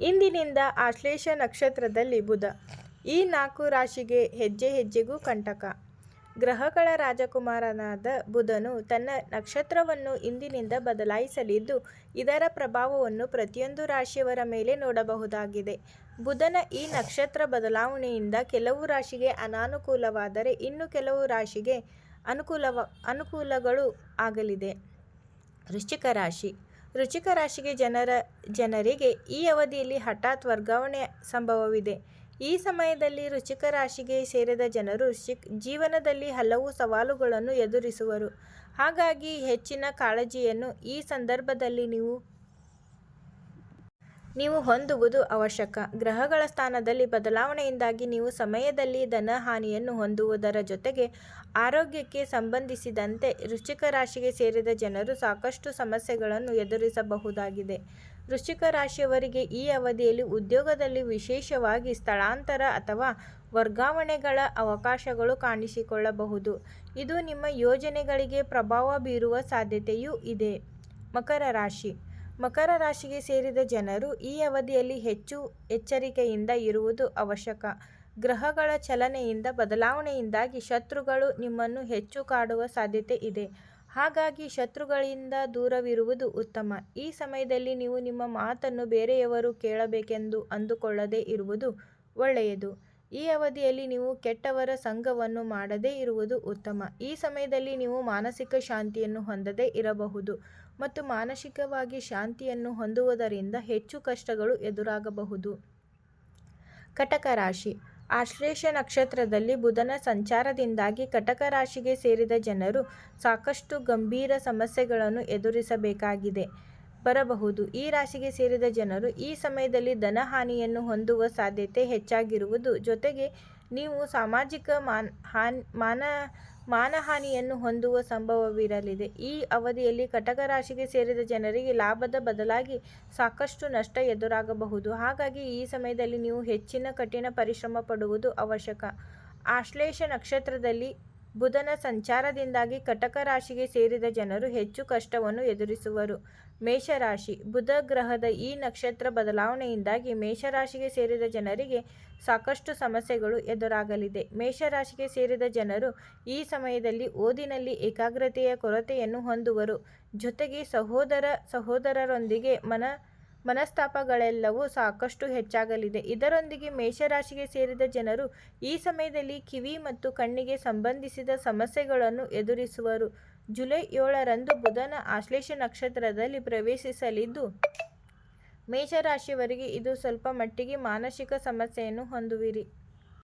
ಇಂದಿನಿಂದ ಆಶ್ಲೇಷ ನಕ್ಷತ್ರದಲ್ಲಿ ಬುಧ ಈ ನಾಲ್ಕು ರಾಶಿಗೆ ಹೆಜ್ಜೆ ಹೆಜ್ಜೆಗೂ ಕಂಟಕ. ಗ್ರಹಗಳ ರಾಜಕುಮಾರನಾದ ಬುಧನು ತನ್ನ ನಕ್ಷತ್ರವನ್ನು ಇಂದಿನಿಂದ ಬದಲಾಯಿಸಲಿದ್ದು, ಇದರ ಪ್ರಭಾವವನ್ನು ಪ್ರತಿಯೊಂದು ರಾಶಿಯವರ ಮೇಲೆ ನೋಡಬಹುದಾಗಿದೆ. ಬುಧನ ಈ ನಕ್ಷತ್ರ ಬದಲಾವಣೆಯಿಂದ ಕೆಲವು ರಾಶಿಗೆ ಅನಾನುಕೂಲವಾದರೆ ಇನ್ನು ಕೆಲವು ರಾಶಿಗೆ ಅನುಕೂಲವ ಅನುಕೂಲಗಳು ಆಗಲಿದೆ. ವೃಶ್ಚಿಕ ರಾಶಿ: ವೃಶ್ಚಿಕ ರಾಶಿಗೆ ಜನರ, ಜನರಿಗೆ ಈ ಅವಧಿಯಲ್ಲಿ ಹಠಾತ್ ವರ್ಗಾವಣೆ ಸಂಭವವಿದೆ. ಈ ಸಮಯದಲ್ಲಿ ರುಚಿಕ ರಾಶಿಗೆ ಸೇರಿದ ಜನರು ಜೀವನದಲ್ಲಿ ಹಲವು ಸವಾಲುಗಳನ್ನು ಎದುರಿಸುವರು. ಹಾಗಾಗಿ ಹೆಚ್ಚಿನ ಕಾಳಜಿಯನ್ನು ಈ ಸಂದರ್ಭದಲ್ಲಿ ನೀವು ಹೊಂದುವುದು ಅವಶ್ಯಕ. ಗ್ರಹಗಳ ಸ್ಥಾನದಲ್ಲಿ ಬದಲಾವಣೆಯಿಂದಾಗಿ ನೀವು ಸಮಯದಲ್ಲಿ ಧನಹಾನಿಯನ್ನು ಹೊಂದುವುದರ ಜೊತೆಗೆ ಆರೋಗ್ಯಕ್ಕೆ ಸಂಬಂಧಿಸಿದಂತೆ ವೃಶ್ಚಿಕ ರಾಶಿಗೆ ಸೇರಿದ ಜನರು ಸಾಕಷ್ಟು ಸಮಸ್ಯೆಗಳನ್ನು ಎದುರಿಸಬಹುದಾಗಿದೆ. ವೃಶ್ಚಿಕ ರಾಶಿಯವರಿಗೆ ಈ ಅವಧಿಯಲ್ಲಿ ಉದ್ಯೋಗದಲ್ಲಿ ವಿಶೇಷವಾಗಿ ಸ್ಥಳಾಂತರ ಅಥವಾ ವರ್ಗಾವಣೆಗಳ ಅವಕಾಶಗಳು ಕಾಣಿಸಿಕೊಳ್ಳಬಹುದು. ಇದು ನಿಮ್ಮ ಯೋಜನೆಗಳಿಗೆ ಪ್ರಭಾವ ಬೀರುವ ಸಾಧ್ಯತೆಯೂ ಇದೆ. ಮಕರ ರಾಶಿ: ಮಕರ ರಾಶಿಗೆ ಸೇರಿದ ಜನರು ಈ ಅವಧಿಯಲ್ಲಿ ಹೆಚ್ಚು ಎಚ್ಚರಿಕೆಯಿಂದ ಇರುವುದು ಅವಶ್ಯಕ. ಗ್ರಹಗಳ ಚಲನೆಯಿಂದ, ಬದಲಾವಣೆಯಿಂದಾಗಿ ಶತ್ರುಗಳು ನಿಮ್ಮನ್ನು ಹೆಚ್ಚು ಕಾಡುವ ಸಾಧ್ಯತೆ ಇದೆ. ಹಾಗಾಗಿ ಶತ್ರುಗಳಿಂದ ದೂರವಿರುವುದು ಉತ್ತಮ. ಈ ಸಮಯದಲ್ಲಿ ನೀವು ನಿಮ್ಮ ಮಾತನ್ನು ಬೇರೆಯವರು ಕೇಳಬೇಕೆಂದು ಅಂದುಕೊಳ್ಳದೇ ಇರುವುದು ಒಳ್ಳೆಯದು. ಈ ಅವಧಿಯಲ್ಲಿ ನೀವು ಕೆಟ್ಟವರ ಸಂಗವನ್ನು ಮಾಡದೇ ಇರುವುದು ಉತ್ತಮ. ಈ ಸಮಯದಲ್ಲಿ ನೀವು ಮಾನಸಿಕ ಶಾಂತಿಯನ್ನು ಹೊಂದದೇ ಇರಬಹುದು ಮತ್ತು ಮಾನಸಿಕವಾಗಿ ಶಾಂತಿಯನ್ನು ಹೊಂದುವುದರಿಂದ ಹೆಚ್ಚು ಕಷ್ಟಗಳು ಎದುರಾಗಬಹುದು. ಕಟಕ ರಾಶಿ: ಆಶ್ಲೇಷ ನಕ್ಷತ್ರದಲ್ಲಿ ಬುಧನ ಸಂಚಾರದಿಂದಾಗಿ ಕಟಕ ರಾಶಿಗೆ ಸೇರಿದ ಜನರು ಸಾಕಷ್ಟು ಗಂಭೀರ ಸಮಸ್ಯೆಗಳನ್ನು ಎದುರಿಸಬೇಕಾಗಿ ಬರಬಹುದು. ಈ ರಾಶಿಗೆ ಸೇರಿದ ಜನರು ಈ ಸಮಯದಲ್ಲಿ ಧನಹಾನಿಯನ್ನು ಹೊಂದುವ ಸಾಧ್ಯತೆ ಹೆಚ್ಚಾಗಿರುವುದು ಜೊತೆಗೆ ನೀವು ಸಾಮಾಜಿಕ ಮಾನ ಮಾನಹಾನಿಯನ್ನು ಹೊಂದುವ ಸಂಭವವಿರಲಿದೆ. ಈ ಅವಧಿಯಲ್ಲಿ ಕಟಕ ರಾಶಿಗೆ ಸೇರಿದ ಜನರಿಗೆ ಲಾಭದ ಬದಲಾಗಿ ಸಾಕಷ್ಟು ನಷ್ಟ ಎದುರಾಗಬಹುದು. ಹಾಗಾಗಿ ಈ ಸಮಯದಲ್ಲಿ ನೀವು ಹೆಚ್ಚಿನ ಕಠಿಣ ಪರಿಶ್ರಮ ಪಡುವುದು ಅವಶ್ಯಕ. ಆಶ್ಲೇಷ ನಕ್ಷತ್ರದಲ್ಲಿ ಬುಧನ ಸಂಚಾರದಿಂದಾಗಿ ಕಟಕ ರಾಶಿಗೆ ಸೇರಿದ ಜನರು ಹೆಚ್ಚು ಕಷ್ಟವನ್ನು ಎದುರಿಸುವರು. ಮೇಷರಾಶಿ ಬುಧ ಗ್ರಹದ ಈ ನಕ್ಷತ್ರ ಬದಲಾವಣೆಯಿಂದಾಗಿ ಮೇಷರಾಶಿಗೆ ಸೇರಿದ ಜನರಿಗೆ ಸಾಕಷ್ಟು ಸಮಸ್ಯೆಗಳು ಎದುರಾಗಲಿದೆ. ಮೇಷರಾಶಿಗೆ ಸೇರಿದ ಜನರು ಈ ಸಮಯದಲ್ಲಿ ಓದಿನಲ್ಲಿ ಏಕಾಗ್ರತೆಯ ಕೊರತೆಯನ್ನು ಹೊಂದುವರು. ಜೊತೆಗೆ ಸಹೋದರ ಸಹೋದರಿಯರೊಂದಿಗೆ ಮನಸ್ತಾಪಗಳೆಲ್ಲವೂ ಸಾಕಷ್ಟು ಹೆಚ್ಚಾಗಲಿದೆ. ಇದರೊಂದಿಗೆ ಮೇಷರಾಶಿಗೆ ಸೇರಿದ ಜನರು ಈ ಸಮಯದಲ್ಲಿ ಕಿವಿ ಮತ್ತು ಕಣ್ಣಿಗೆ ಸಂಬಂಧಿಸಿದ ಸಮಸ್ಯೆಗಳನ್ನು ಎದುರಿಸುವರು. ಜುಲೈ ಏಳರಂದು ಬುಧನ ಆಶ್ಲೇಷ ನಕ್ಷತ್ರದಲ್ಲಿ ಪ್ರವೇಶಿಸಲಿದ್ದು, ಮೇಷರಾಶಿಯವರಿಗೆ ಇದು ಸ್ವಲ್ಪ ಮಟ್ಟಿಗೆ ಮಾನಸಿಕ ಸಮಸ್ಯೆಯನ್ನು ಹೊಂದುವಿರಿ.